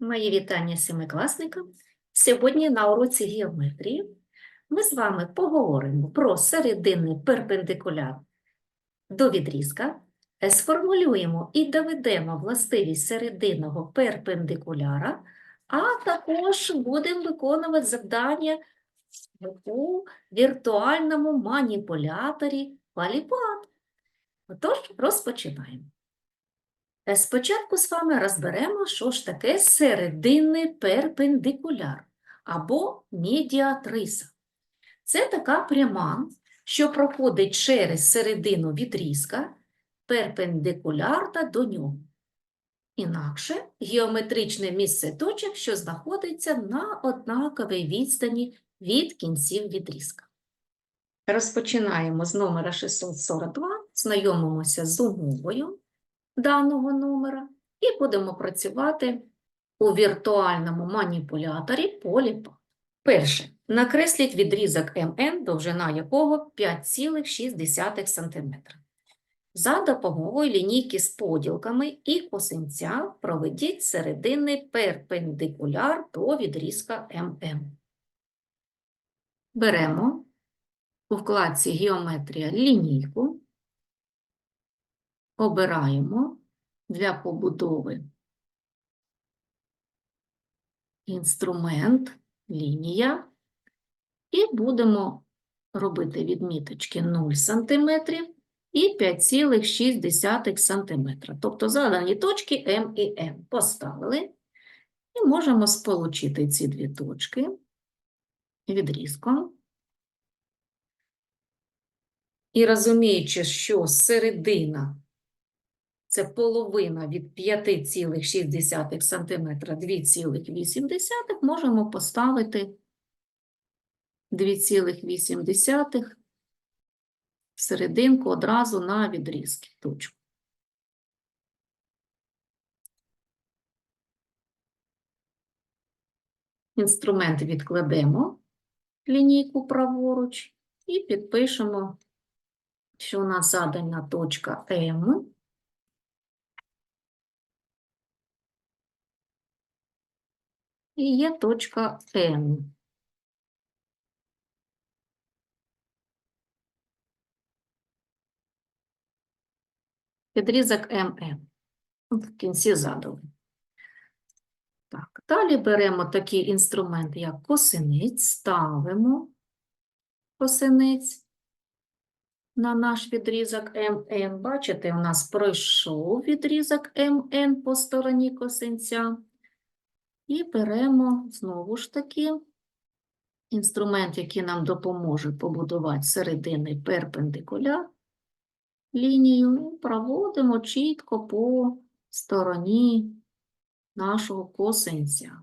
Мої вітання семикласникам. Сьогодні на уроці геометрії ми з вами поговоримо про серединний перпендикуляр до відрізка, е, сформулюємо і доведемо властивість серединного перпендикуляра, а також будемо виконувати завдання у віртуальному маніпуляторі Паліпад. Отож, розпочинаємо. Е, Спочатку з вами розберемо, що ж таке серединний перпендикуляр або медіатриса. Це така пряма, що проходить через середину відрізка, перпендикулярна до нього. Інакше геометричне місце точок, що знаходиться на однаковій відстані від кінців відрізка. Розпочинаємо з номера 642, знайомимося з умовою даного номера і будемо працювати у віртуальному маніпуляторі поліпа. Перше. Накресліть відрізок МН, довжина якого 5,6 см. За допомогою лінійки з поділками і косинця проведіть серединний перпендикуляр до відрізка МН. Беремо у вкладці Геометрія лінійку, обираємо для побудови інструмент, лінія, і будемо робити відміточки 0 см і 5,6 см. Тобто задані точки М і Н поставили, і можемо сполучити ці дві точки відрізком. І розуміючи, що середина це половина від 5,6 см 2,8, можемо поставити 2,8 серединку одразу на відрізки точку. Інструмент відкладемо лінійку праворуч і підпишемо, що у нас задана точка М. І є точка Н. Підрізок МН. В кінці задали. Так, далі беремо такий інструмент, як косинець, ставимо косинець на наш відрізок МН. Бачите, у нас пройшов відрізок МН по стороні косинця. І беремо знову ж таки інструмент, який нам допоможе побудувати серединний перпендикуляр лінію, проводимо чітко по стороні нашого косинця.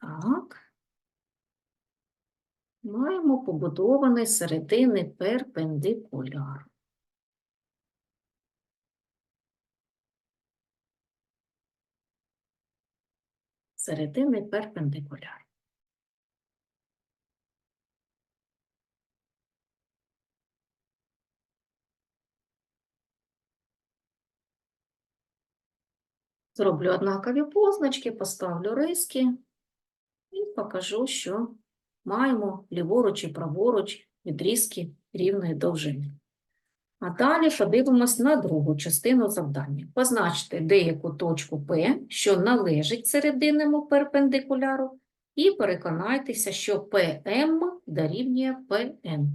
Так. Маємо побудований серединний перпендикуляр. Серединний перпендикуляр. Зроблю однакові позначки, поставлю риски і покажу, що маємо ліворуч і праворуч відрізки рівної довжини. А далі подивимось на другу частину завдання. Позначте деяку точку P, що належить серединному перпендикуляру, і переконайтеся, що PM дорівнює PN.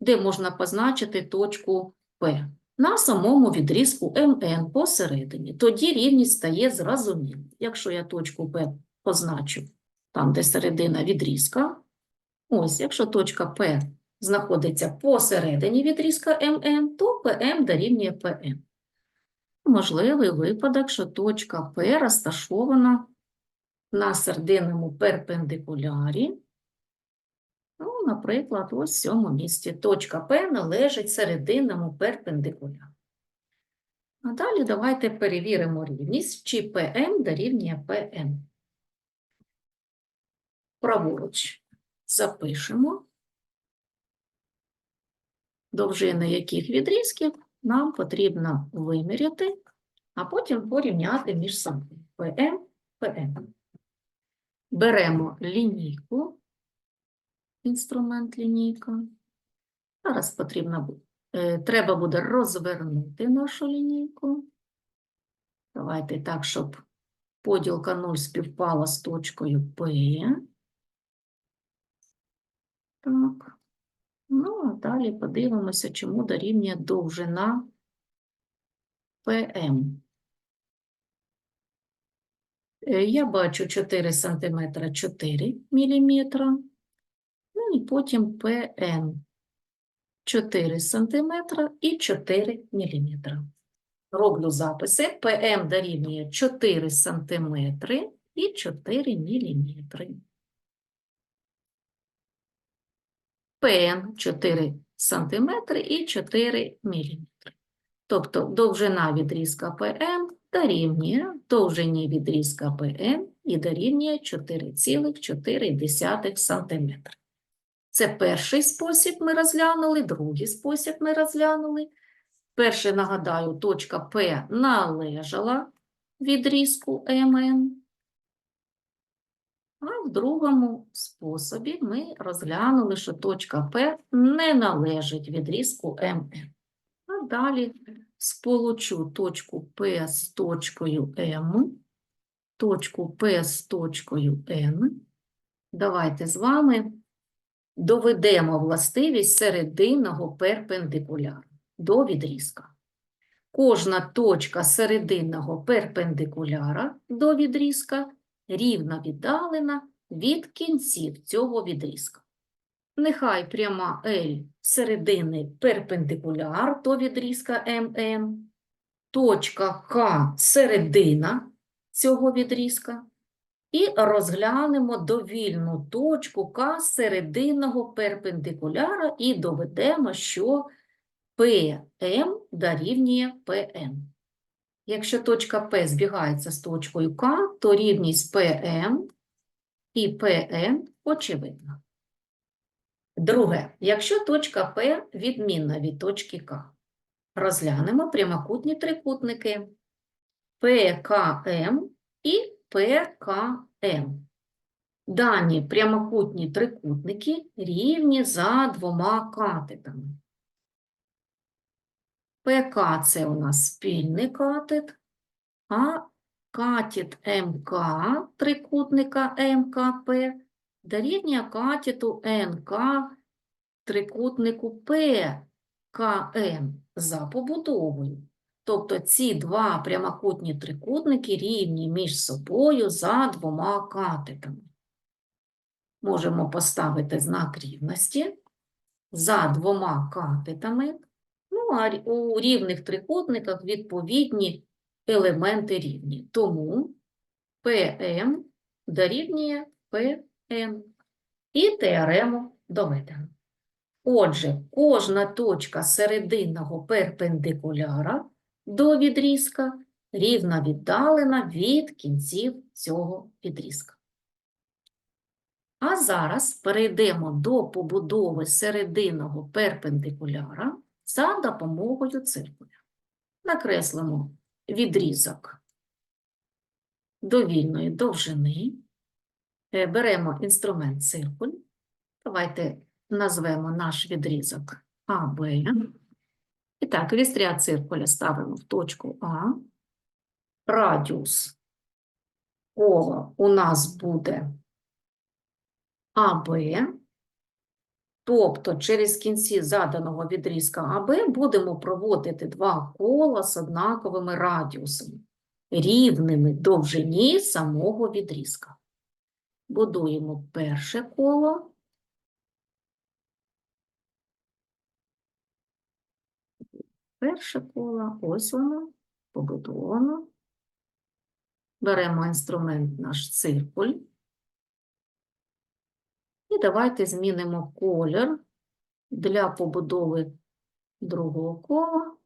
Де можна позначити точку P? На самому відрізку МН посередині. Тоді рівність стає зрозумілою. Якщо я точку P позначу там, де середина відрізка, ось, якщо точка P знаходиться посередині відрізка МН, то ПМ дорівнює ПМ. Можливий випадок, що точка P розташована на серединному перпендикулярі. Ну, наприклад, ось в цьому місці. Точка P належить серединному перпендикуляру. А далі давайте перевіримо рівність, чи PM дорівнює PM. Праворуч запишемо довжини яких відрізків нам потрібно виміряти а потім порівняти між собою. ПМ, ПМ. Беремо лінійку, інструмент лінійка. Зараз потрібно е, треба буде розвернути нашу лінійку. Давайте так, щоб поділка 0 співпала з точкою P. Так. Ну, а далі подивимося, чому дорівнює довжина ПМ. Е, Я бачу 4 см 4 мм. Ну і потім ПН 4 см і 4 мм. Роблю записи. ПМ дорівнює 4 см і 4 мм. ПН 4 см і 4 мм. Тобто довжина відрізка ПМ дорівнює довжині відрізка ПН і дорівнює 4,4 см. Це перший спосіб ми розглянули, другий спосіб ми розглянули. Перший, нагадаю, точка П належала відрізку МН. А в другому способі ми розглянули, що точка П не належить відрізку МН. А далі сполучу точку П з точкою М, точку П з точкою Н. Давайте з вами доведемо властивість серединного перпендикуляра до відрізка. Кожна точка серединного перпендикуляра до відрізка рівно віддалена від кінців цього відрізка. Нехай пряма L середини перпендикуляр до відрізка МН, точка К середина цього відрізка, і розглянемо довільну точку К серединного перпендикуляра і доведемо, що PM дорівнює PN. Якщо точка P збігається з точкою К, то рівність PM і PN очевидна. Друге, якщо точка P відмінна від точки К, розглянемо прямокутні трикутники PKM і PKM. Дані прямокутні трикутники рівні за двома катетами. ПК це у нас спільний катет, а катет МК трикутника МКП дорівнює катету НК трикутнику ПКМ за побудовою. Тобто ці два прямокутні трикутники рівні між собою за двома катетами. Можемо поставити знак рівності за двома катетами. А у рівних трикутниках відповідні елементи рівні. Тому PM дорівнює PN. І теорему доведено. Отже, кожна точка серединного перпендикуляра до відрізка рівно віддалена від кінців цього відрізка. А зараз перейдемо до побудови серединного перпендикуляра за допомогою циркуля. Накреслимо відрізок довільної довжини. Е, Беремо інструмент циркуль. Давайте назвемо наш відрізок АБ. І так, вістря циркуля ставимо в точку А. Радіус кола у нас буде АБ. Тобто через кінці заданого відрізка АБ будемо проводити два кола з однаковими радіусами, рівними довжині самого відрізка. Будуємо перше коло. Перше коло, ось воно, побудовано. Беремо інструмент наш циркуль. І давайте змінимо колір для побудови другого кола.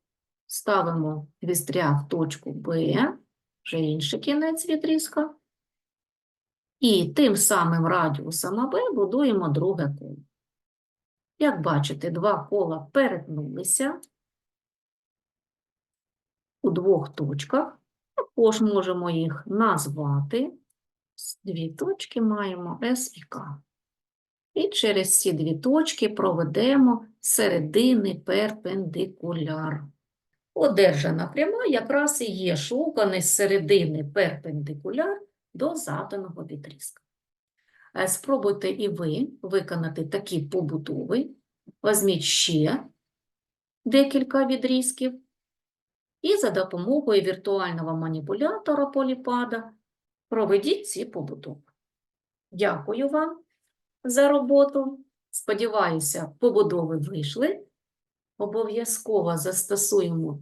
Ставимо вістря в точку Б, вже інший кінець відрізка. І тим самим радіусом АБ будуємо друге коло. Як бачите, два кола перетнулися. у двох точках. Також можемо їх назвати. Дві точки маємо С і К. І через ці дві точки проведемо середини перпендикуляр. Одержана пряма якраз і є шуканий з середини перпендикуляр до заданого відрізка. Е, Спробуйте і ви виконати такі побудови. Візьміть ще декілька відрізків і за допомогою віртуального маніпулятора поліпада проведіть ці побудови. Дякую вам за роботу. Сподіваюся, побудови вийшли. Обов'язково застосуємо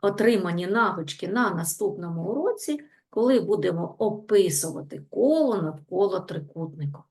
отримані навички на наступному уроці, коли будемо описувати коло навколо трикутника.